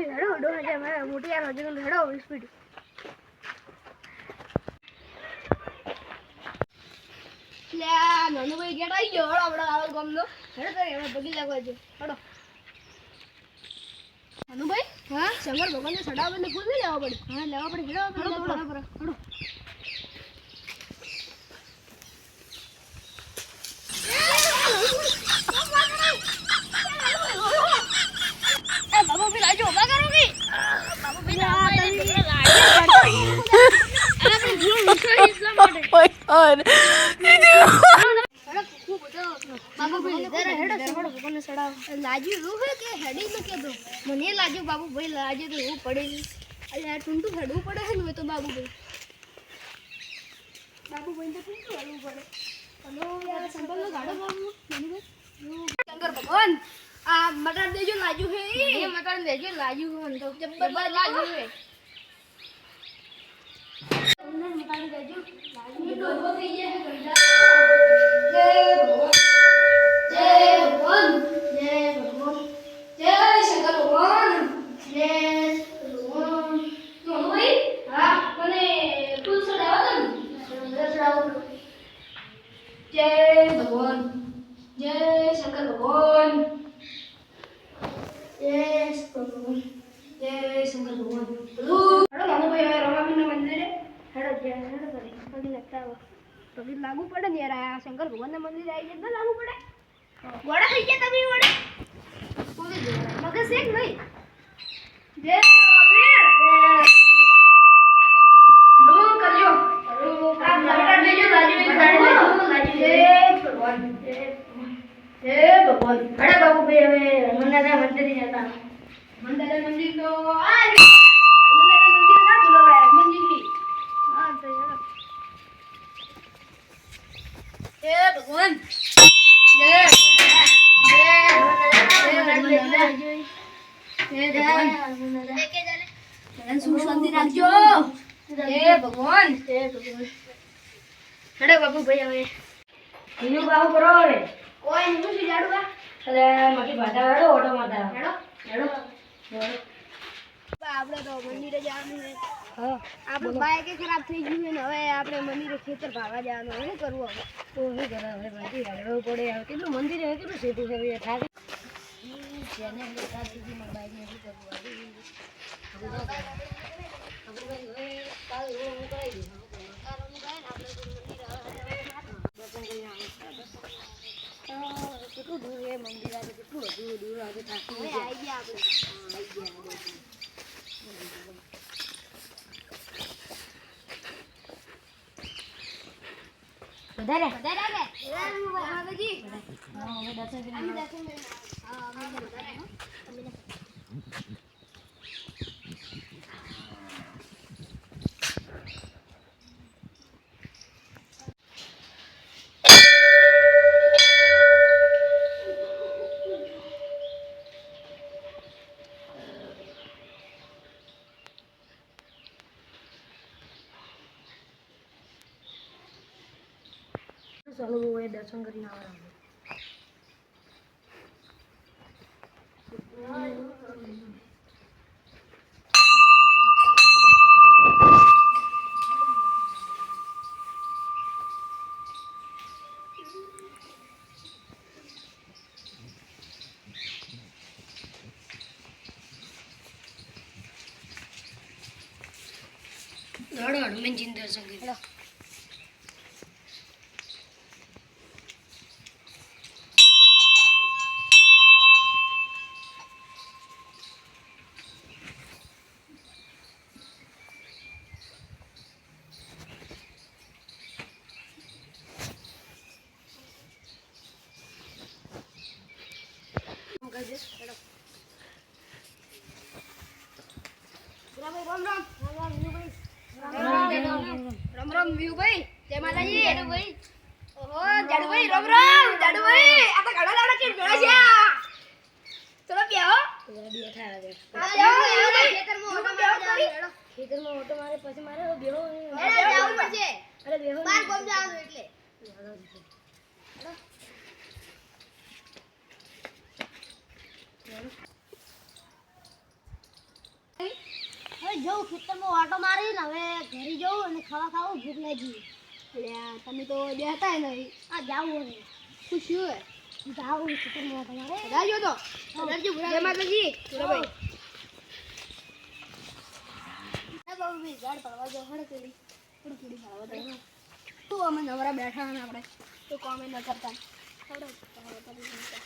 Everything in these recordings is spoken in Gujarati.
નહીં હેડો ડો હજાર મારા મોટી યાર હજુ હેડો સ્પીડ લ્યા ભાઈ ગેટ આવી ગયો. હેડો આપણે આવે ગમનો. હેડો તો એમાં બગી લાગવા છે હેડો નનુભાઈ હા? શંકર ભગવાનને સડાવે ને ફૂલ નહીં લેવા પડે? હા લેવા પડે હેડો આપણે હેડો હેડો હેડો. એ બાબુ ભાઈ લાજો ઊભા કરો કે બાબુ ભાઈ આપણે જીવ નીકળી એટલા માટે Oh my god. હેડો ખૂબ બધો બાબુ ભાઈ જરા હેડો ભગવાનને સડાવ. લાજ્યું એવું હોય કે હેડી ન કેતો મને લાજુ બાબુ ભાઈ લાજુ તો એવું પડે અલ્યા ટુંટુ હેડવું પડે છે ને તો બાબુ ભાઈ. બાબુ ભાઈ તો ટુંટુ હેડવું પડે. હલો સંભળનો ગાડો બાબુ. શંકર ભગવાન આ મટર દેજો લાજુ હે એ મટર દેજો લાજુ હે તો. જબ્બર લાજુ હે. તમને મટાડી દેજો. લાજુ ડોબો થઈ જય ભગવાન જય ભગવાન જય શંકર ભગવાન જય ભગવાન નંદુભાઈ, હા મને ફૂલ ચડાવવા દો ને? દસ રાઉન્ડ જય ભગવાન જય શંકર ભગવાન જય ભગવાન જય શંકર ભગવાન હેડો નંદુભાઈ, હવે રમાબીનના મંદિરે. હેડો જય હેડો કરી પગી લગતા આવો. પગી લાગુ પડે ને યાર આ શંકર ભગવાનના મંદિરે આવી જાય લાગુ પડે. ગોળા થઈ ગયા તમે વડે મગજ એક નહીં? જય અબીર. લો કરજો. આ મટર દેજો, લાજુ એ ખાડી દેજો. જય ભગવાન. જય ભગવાન. અરે બાબુ ભાઈ હવે હનુમાનના મંદિરે જતા મંદિરે મંદિર તો આ જ. મંદિરે ના બોલાવાય, હનુમાનજીની. હા તો હેડો જય ભગવાન. જય જય હનુમાનદાદા જય જય ભગવાન. બધાને સુખ શાંતિ રાખજો. જય ભગવાન. ભાઈ હવે બીજું બાબુ કરો હવે. કોઈ નહીં શું જાડવા એટલે મટી ભાતા હેડો, ઓટો માતા હેડો હેડો. આપણે તો મંદિરે જવાનું છે હા. આપણું બાઈક ખરાબ થઈ ગયું છે ને હવે આપણે મંદિરે ખેતર ભાવા જવાનું હવે કરવું હવે તો શું કરે હવે ભાઈ રગડવું પડે હવે કેટલું મંદિર હવે કેટલું સીધું છે હવે થાકી જેને મારા કરવું હવે? કાલ હું કરાવી દઈશ. દર્શન કરીને આવીશ. હા, કેટલું દૂર છે મંદિર આજે કેટલું બધું દૂર આજે થાકી હવે ગયા. આવી ગયા આપણે હા, આવી ગયા હવે. વધારે? વધારે હવે દર્શન કરીને અમે આવીશ. દર્શન કરીને હા અમે વધારે હો. અમે ને. ચાલો હવે દર્શન કરીને આવવાનું. હનુમાનજી દર્શન કરી રામ રામ રામ રામ રામ વિનુભાઈ જય માતાજી જાડુભાઈ ઓહો જાડુભાઈ રામ રામ જાડુભાઈ આ તો ઘણા લાડા કેમ જોડે છે ચલો બેહો બેઠા જાઓ, ખેતરમાં ઓટો હેડો. ખેતરમાં ઓટો મારે પછી મારે બેહો હેડો, બેહો પડશે. અરે બેહો બાર ગામ જવાનું એટલે. હવે જવું ખેતરમાં હવે ઘરે જવું અને ખાવા ખાવું ભૂખ લાગી. એટલે તમે તો બે હતા નહીં આ જાવું હવે. શું શું જાવું છે ઓટો મારે રાજો તો રાજો જય માતાજી. ઝાડ પડવા જાવ હળ કેડી થોડી તો અમે નવરા બેઠા ને આપણે? તો કોમેન્ટ ન કરતા હળો પડવા પડવા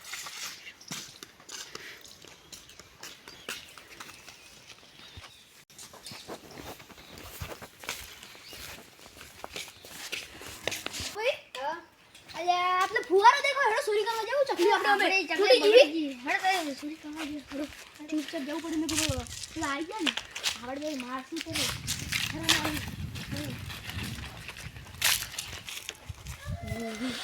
અલ્યા આપણે ફુવારો દેખો હેડો સુરી કરવા જવું ચકલી આપણે અમે ચકલી જીવી હેડો સુરી કરવા જવું હેડો ચૂપચાપ જવું પડે ને તો પેલા આવી ગયા ને. આવડ ભાઈ મારસી તો રે હેડો આવી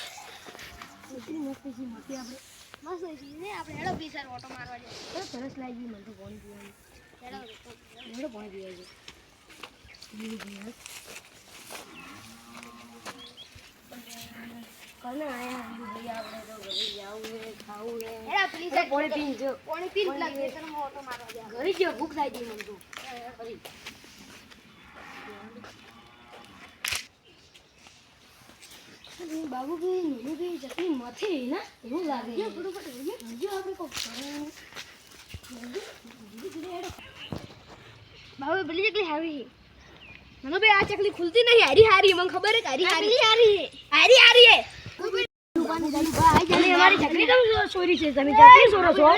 એટલી મસ્ત છે મોટી આપણે. મસ્ત છે ને આપણે હેડો પીસર ઓટો મારવા જાય સરસ લાગી મને તો પાણી પીવાનું. હેડો. હેડો પાણી પીવા જાય કને આયા ભાઈ આપણે તો ઘરે જાવું હે ખાવું હે એડા પ્લીઝ પાણી પીન જો. પાણી પીન પેલા ખેતરમાં ઓટો મારવા જાય ઘરે જો ભૂખ લાગી મને તો. ફરી બાબુ નેનું કે ચટણી મથે ના? એવું લાગે. જો ફટોફટ જો. આપણે કો બાબુ પેલી ચકલી હારી મને ભાઈ આ ચકલી ખુલતી નહીં. હારી હારી મને ખબર હે હારી હારી. હારી હારી હારી અમારી ચકરી તો ચોરી છે? તમે ચકરી ચોરો છો?